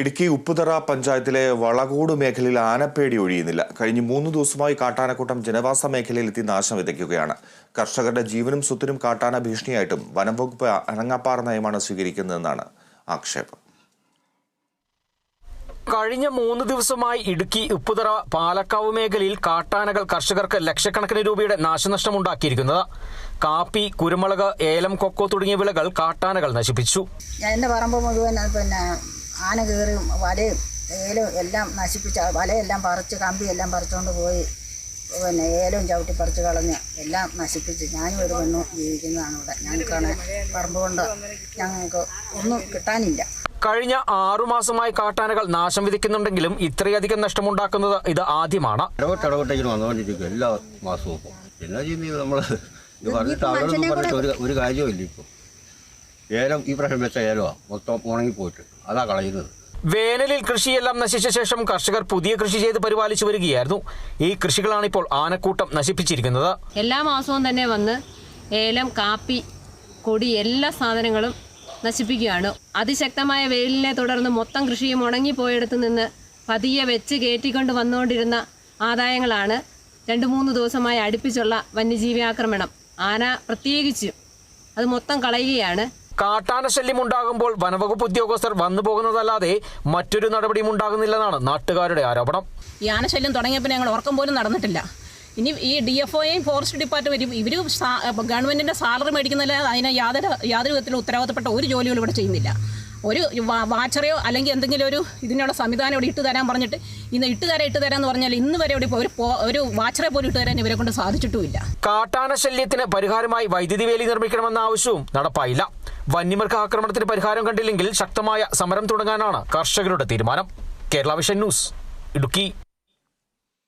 ഇടുക്കി ഉപ്പുതറ പഞ്ചായത്തിലെ വളകോട് മേഖലയിൽ ആനപ്പേടി ഒഴിയുന്നില്ല. കഴിഞ്ഞ മൂന്ന് ദിവസമായി കാട്ടാനക്കൂട്ടം ജനവാസ മേഖലയിൽ എത്തി നാശം വിതയ്ക്കുകയാണ്. കർഷകരുടെ ജീവനും സ്വത്തിനും കാട്ടാന ഭീഷണിയായിട്ടും വനം വകുപ്പ് അനങ്ങാപ്പാറ നയമാണ് സ്വീകരിക്കുന്നതെന്നാണ് ആക്ഷേപം. കഴിഞ്ഞ മൂന്ന് ദിവസമായി ഇടുക്കി ഉപ്പുതറ പാലക്കാവ് മേഖലയിൽ കാട്ടാനകൾ കർഷകർക്ക് ലക്ഷക്കണക്കിന് രൂപയുടെ നാശനഷ്ടം നാശനഷ്ടമുണ്ടാക്കിയിരിക്കുന്നത്. കാപ്പി കുരുമുളക് ഏലം കൊക്കോ തുടങ്ങിയ വിളകൾ കാട്ടാനകൾ നശിപ്പിച്ചു. ഞാൻ എന്റെ പറമ്പ് മുഴുവൻ പിന്നെ ആന കയറിയും വലയും ഏലും എല്ലാം നശിപ്പിച്ച വലയെല്ലാം പറിച്ച് കമ്പിയെല്ലാം പറിച്ചുകൊണ്ട് പോയി. പിന്നെ ഏലവും ചവിട്ടി പറിച്ച് കളഞ്ഞ് എല്ലാം നശിപ്പിച്ച് ഞാനും ഒരു പെണ്ണും ജീവിക്കുന്നതാണ് ഇവിടെ. ഞങ്ങൾക്കാണ് പറമ്പ് കൊണ്ട് ഞങ്ങൾക്ക് ഒന്നും കിട്ടാനില്ല. കഴിഞ്ഞ ആറുമാസമായി കാട്ടാനകൾ നാശം വിധിക്കുന്നുണ്ടെങ്കിലും ഇത്രയധികം നഷ്ടമുണ്ടാക്കുന്നത് ഇത് ആദ്യമാണ്. വന്നുകൊണ്ടിരിക്കും എല്ലാ മാസവും ഇപ്പോൾ എന്നാ ചെയ്യുന്നത് നമ്മൾ ഇത് പറഞ്ഞിട്ട് അവരോടൊന്നും പറഞ്ഞിട്ട് ഒരു ഒരു കാര്യമില്ല ഇപ്പോൾ ഏലം ഈ പ്രാവശ്യം വെച്ച ഏലമാണ് മൊത്തം ഉണങ്ങിപ്പോയിട്ട്. അതാ കളയുന്നത്. വേനലിൽ കൃഷിയെല്ലാം നശിച്ച ശേഷം കർഷകർ പുതിയ കൃഷി ചെയ്ത് പരിപാലിച്ചു വരികയായിരുന്നു. ഈ കൃഷികളാണ് ഇപ്പോൾ ആനക്കൂട്ടം നശിപ്പിച്ചിരിക്കുന്നത്. എല്ലാ മാസവും തന്നെ വന്ന് ഏലം കാപ്പി കൊടി എല്ലാ സാധനങ്ങളും നശിപ്പിക്കുകയാണ്. അതിശക്തമായ വെയിലിനെ തുടർന്ന് മൊത്തം കൃഷിയും ഉണങ്ങിപ്പോയിടത്ത് നിന്ന് പതിയെ വെച്ച് കയറ്റിക്കൊണ്ട് വന്നുകൊണ്ടിരുന്ന ആദായങ്ങളാണ് രണ്ട് മൂന്ന് ദിവസമായി അടുപ്പിച്ചുള്ള വന്യജീവി ആക്രമണം. ആന പ്രത്യേകിച്ചും അത് മൊത്തം കളയുകയാണ്. കാട്ടാന ശല്യം ഉണ്ടാകുമ്പോൾ വനവകുപ്പ് ഉദ്യോഗസ്ഥർ വന്നു പോകുന്നതല്ലാതെ മറ്റൊരു നടപടിയും ഉണ്ടാകുന്നില്ലെന്നാണ് നാട്ടുകാരുടെ ആരോപണം. ഈ ആനശല്യം തുടങ്ങിയപ്പോൾ ഞങ്ങൾ ഉറക്കം പോലും നടന്നിട്ടില്ല. ഇനി ഈ ഡി എഫ് ഒയും ഫോറസ്റ്റ് ഡിപ്പാർട്ട്മെന്റും ഇവർ ഗവൺമെന്റിന്റെ സാലറി മേടിക്കുന്നില്ല അതിന് യാതൊരു യാതൊരു വിധത്തിലും ഉത്തരവാദിത്തപ്പെട്ട ഒരു ജോലികളും ഇവിടെ ചെയ്യുന്നില്ല. ഒരു വാച്ചറയോ അല്ലെങ്കിൽ എന്തെങ്കിലും ഒരു ഇതിനുള്ള സംവിധാനം ഇവിടെ ഇട്ട് തരാൻ പറഞ്ഞിട്ട് ഇന്ന് ഇട്ട് തരാം ഇട്ട് തരാന്ന് പറഞ്ഞാൽ ഇന്ന് വരെ ഇവിടെ ഒരു ഒരു വാച്ചറെ പോലും ഇട്ട് തരാൻ ഇവരെ കൊണ്ട് സാധിച്ചിട്ടുമില്ല. കാട്ടാന ശല്യത്തിന് പരിഹാരമായി വൈദ്യുതി വേലി നിർമ്മിക്കണമെന്ന ആവശ്യവും നടപ്പായില്ല. വന്യമൃഗ ആക്രമണത്തിന് പരിഹാരം കണ്ടില്ലെങ്കിൽ ശക്തമായ സമരം തുടങ്ങാനാണ് കർഷകരുടെ തീരുമാനം. Kerala vision news Idukki.